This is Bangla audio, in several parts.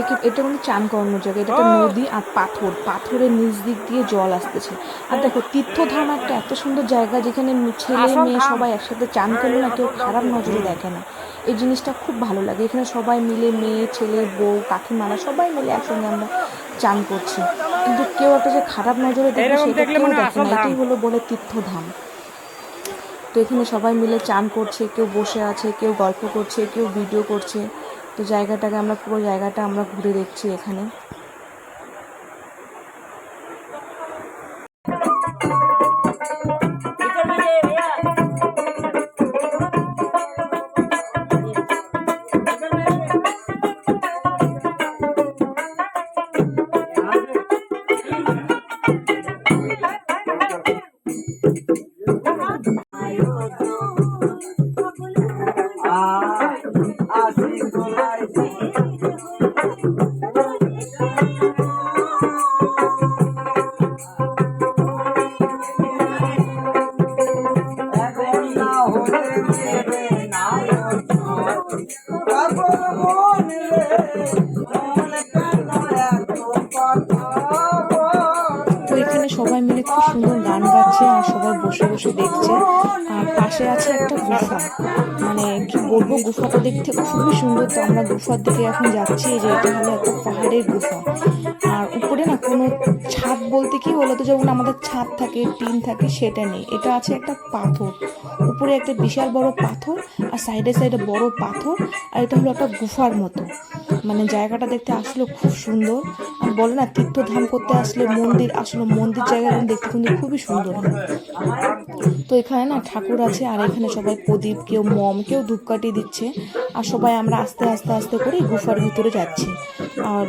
একে এটা মানে চান করানোর জায়গা। এটা একটা নদী আর পাথর। পাথরের নিচ দিক দিয়ে জল আসতেছে। আর দেখো তীর্থধাম একটা এত সুন্দর জায়গা যেখানে ছেলে মেয়ে সবাই একসাথে চান করলে না কেউ খারাপ নজরে দেখে না। এই জিনিসটা খুব ভালো লাগে। এখানে সবাই মিলে মেয়ে ছেলে বউ কাকিমারা সবাই মিলে একসঙ্গে আমরা চান করছি। কিন্তু কেউ একটা যে খারাপ নজরে দেখে সেটা কেউ দেখে না। এটাই হলো বলে তীর্থধাম। তো এখানে সবাই মিলে চান করছে কেউ বসে আছে কেউ গল্প করছে কেউ ভিডিও করছে। তো জায়গাটাকে আমরা পুরো জায়গাটা আমরা ঘুরে দেখছি এখানে। সবাই মিলে খুব সুন্দর গান গাচ্ছে আর সবাই বসে বসে দেখছে। আর পাশে আছে একটা গুফা মানে বলব গুফাটা দেখতে খুবই সুন্দর তো আমরা গুফার দিকে এখন যাচ্ছি যে এটা হলো একটা পাহাড়ের গুফা। আর উপরে না কোনো ছাদ বলতে কি বলো তো যেমন আমাদের ছাদ থাকে, টিন থাকে, সেটা নেই। এটা আছে একটা পাথর। উপরে একটা বিশাল বড় পাথর আর সাইডে সাইডে বড় পাথর আর এটা হলো একটা গুফার মতো। মানে জায়গাটা দেখতে আসলে খুব সুন্দর। আর বলে না, তীর্থধাম করতে আসলে মন্দির আসলে মন্দির জায়গাটা দেখতে কিন্তু খুবই সুন্দর তো এখানে না ঠাকুর আছে, আর এখানে সবাই প্রদীপ, কেউ মম, কেউ ধূপকাঠি দিচ্ছে। আর সবাই আমরা আস্তে আস্তে আস্তে করে গুফার ভিতরে যাচ্ছি। আর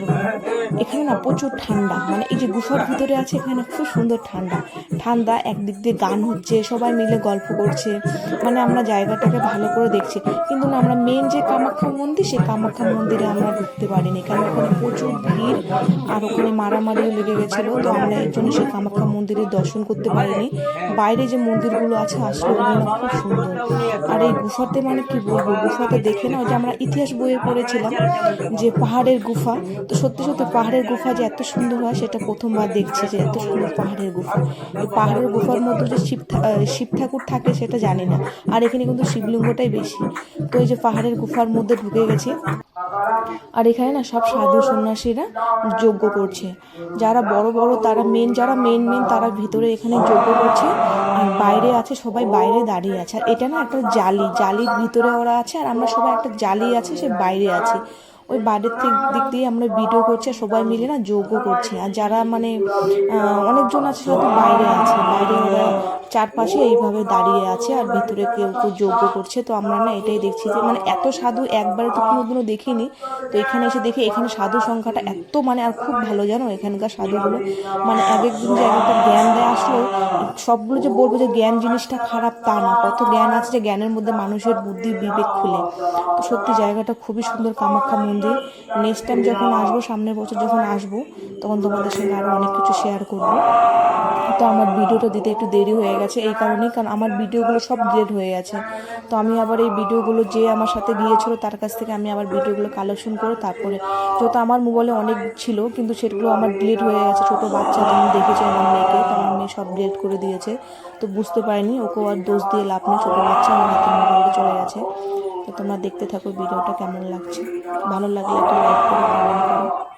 এখানে না প্রচুর ঠান্ডা। মানে এই যে গুফার ভিতরে আছে, এখানে খুব সুন্দর ঠান্ডা। ঠান্ডা, একদিক দিয়ে গান হচ্ছে, সবাই মিলে গল্প করছে। মানে আমরা জায়গাটাকে ভালো করে দেখছি। কিন্তু না আমরা মেন যে কামাখ্যা মন্দির, সেই কামাখ্যা মন্দিরে আমরা ঢুকতে পারিনি। কারণ ওখানে প্রচুর ভিড় আর ওখানে মারামারিও লেগে গেছিল। তো আমরা এর জন্য সেই কামাখ্যা মন্দিরের দর্শন করতে পারিনি। বাইরে যে মন্দিরগুলো আছে, আসলে খুব সুন্দর। আর এই গুফাতে মানে কি বলব গুফাতে দেখে না যে আমরা ইতিহাস বইয়ে পড়েছিলাম যে পাহাড়ের গুফা তো সত্যি সত্যি পাহাড়ের গুফা যে এত সুন্দর হয়, সেটা প্রথমবার দেখছি যে এত সুন্দর পাহাড়ের গুফা। এই পাহাড়ের গুফার মধ্যে যে শিব শিব ঠাকুর থাকে, সেটা জানি না। আর এখানে কিন্তু শিবলিঙ্গটাই বেশি। তো এই যে পাহাড়ের গুফার মধ্যে ঢুকে গেছি। আর এখানে না সব সাধু সন্ন্যাসীরা যজ্ঞ করছে। যারা বড় বড়, তারা মেন যারা মেন মেন তারা ভিতরে এখানে যজ্ঞ করছে। আর বাইরে আছে সবাই বাইরে দাঁড়িয়ে আছে। আর এটা না একটা জালি, জালির ভিতরে ওরা আছে, আর আমরা সবাই একটা জালি আছে, সে বাইরে আছি। ওই বাইরের দিক দিয়ে আমরা ভিডিও করছি আর সবাই মিলে না যোগও করছি। আর যারা মানে অনেকজন আছে, হয়তো বাইরে আছে। বাইরে ওরা চারপাশে এইভাবে দাঁড়িয়ে আছে আর ভিতরে কেউ কেউ যজ্ঞ করছে, তো আমরা না এটাই দেখছি যে মানে এত সাধু একবারে তো কোনোদিনও দেখিনি, তো এখানে এসে দেখি এখানে সাধু সংখ্যাটা এত মানে আর খুব ভালো জানো এখানকার সাধুগুলো মানে এক একজন যে এক একটা জ্ঞান দেয় আসলেও সবগুলো যে বলব যে জ্ঞান জিনিসটা খারাপ তা না, কত জ্ঞান আছে যে জ্ঞানের মধ্যে মানুষের বুদ্ধি বিবেক খুলে। তো সত্যি জায়গাটা খুবই সুন্দর কামাখ্যা মন্দির। নেক্সট টাইম যখন আসব, সামনের বছর যখন আসব, তখন তোমাদের সঙ্গে আরও অনেক কিছু শেয়ার করব। তো আমার ভিডিওটা দিতে একটু দেরি হয়ে গেছে এই কারণেই, কারণ আমার ভিডিওগুলো সব ডিলেট হয়ে গেছে। তো আমি আবার এই ভিডিওগুলো যে আমার সাথে গিয়েছিল তার কাছ থেকে আমি আবার ভিডিওগুলো কালেকশন করে তারপরে, যেহেতু আমার মোবাইলে অনেক ছিল, কিন্তু সেগুলো আমার ডিলিট হয়ে গেছে। ছোটো বাচ্চা যেমন দেখেছে আমার মেয়েকে, তো আমার মেয়ে সব ডিলিট করে দিয়েছে। তো বুঝতে পারিনি, ওকে আর দোষ দিয়ে লাভ নেই, ছোটো বাচ্চা আমার হাতে মোবাইলে চলে গেছে। তো তোমরা দেখতে থাকো ভিডিওটা কেমন লাগছে। ভালো লাগলে একটা লাইক করে।